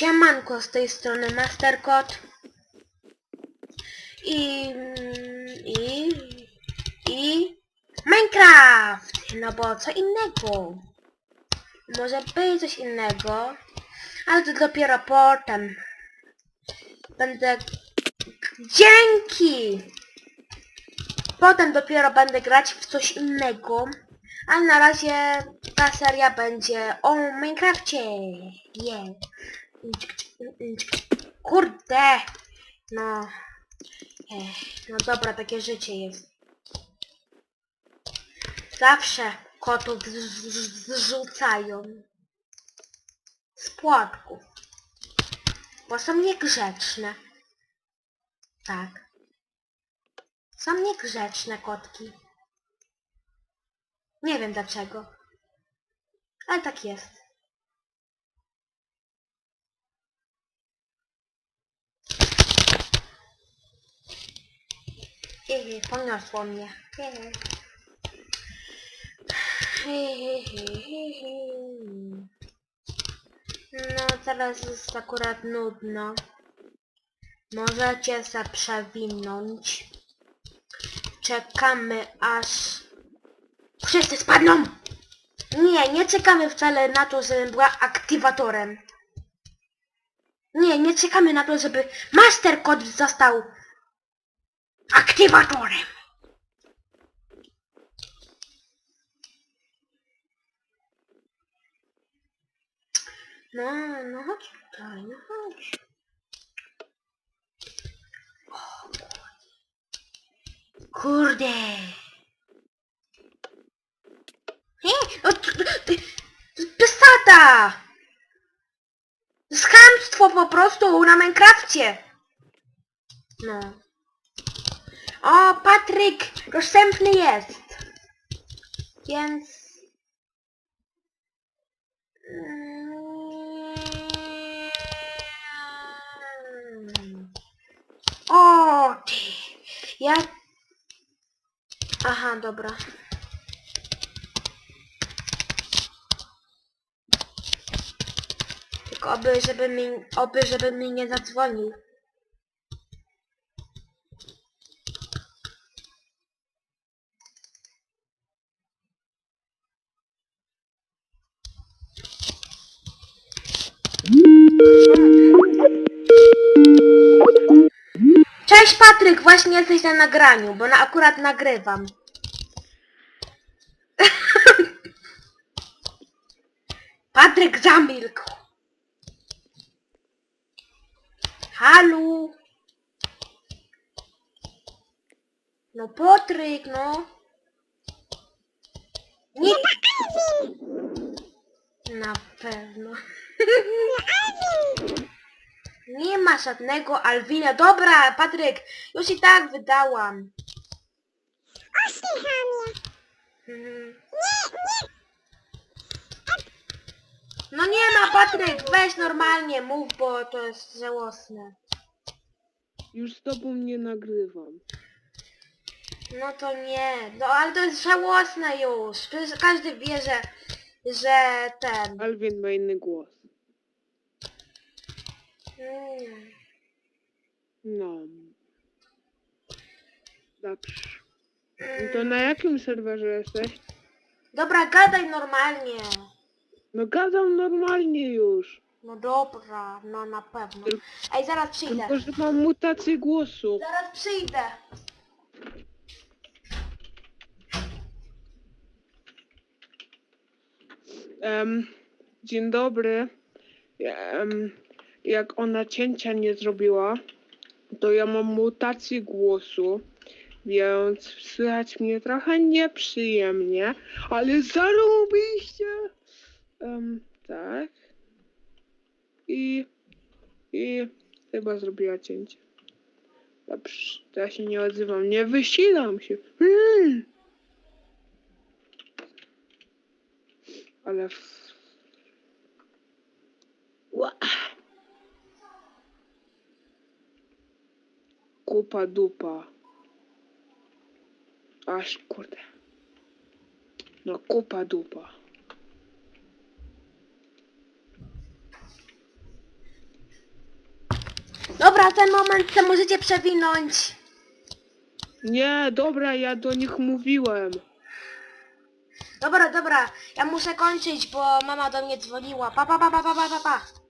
Siemanko, z tej strony Mastercode. I... i... i... Minecraft! No bo co innego? Może być coś innego, ale to dopiero potem. Będę... Dzięki! Potem dopiero będę grać w coś innego. A na razie ta seria będzie o Minecrafcie. Yeah. Kurde! No. Ech, no dobra, takie życie jest. Zawsze kotów zrzucają. Z płotków. Bo są niegrzeczne. Tak. Są niegrzeczne kotki. Nie wiem dlaczego. Ale tak jest. Hehe, poniosło mnie. No teraz jest akurat nudno. Możecie se przewinąć. Czekamy aż wszyscy spadną! Nie, nie czekamy wcale na to, żebym była aktywatorem. Nie, nie czekamy na to, żeby Master Code został aktywatorem. No, no chodź tutaj, no chodź. O, Kurde. Nie, no, Pesata! Schamstwo po prostu na Minecrafcie. No. O, Patryk dostępny jest. Więc... O, ty. Ja... Aha, dobra. Tylko oby, żeby mi, oby, żeby mi nie zadzwonił. Cześć Patryk, właśnie jesteś na nagraniu, bo na, akurat nagrywam. Patryk zamilkł. Halu. No Patryk, no. Nie... Na pewno. Nie ma żadnego Alwina. Dobra, Patryk, już i tak wydałam. Mhm. No nie ma, Patryk, weź normalnie, mów, bo to jest żałosne. Już z tobą nie nagrywam. No to nie, no ale to jest żałosne już. Przecież każdy wie, że, że ten... Alwin ma inny głos. No. Dobrze. No To na jakim serwerze jesteś? Dobra, gadaj normalnie. No gadam normalnie już. No dobra, no na pewno. Ej, zaraz przyjdę. Tylko, że mam mutację głosu. Zaraz przyjdę. Em, dzień dobry. Em, jak ona cięcia nie zrobiła, to ja mam mutację głosu, więc słychać mnie trochę nieprzyjemnie, ale zarobiście. Um, tak. I, I chyba zrobiła cięcie. Dobrze, ja się nie odzywam, nie wysilam się. Mm. Ale... w-. Kupa dupa. Aż kurde. No kupa dupa. Dobra, ten moment to możecie przewinąć. Nie, dobra, ja do nich mówiłem. Dobra, dobra, ja muszę kończyć, bo mama do mnie dzwoniła. Pa, pa, pa, pa, pa, pa, pa, pa.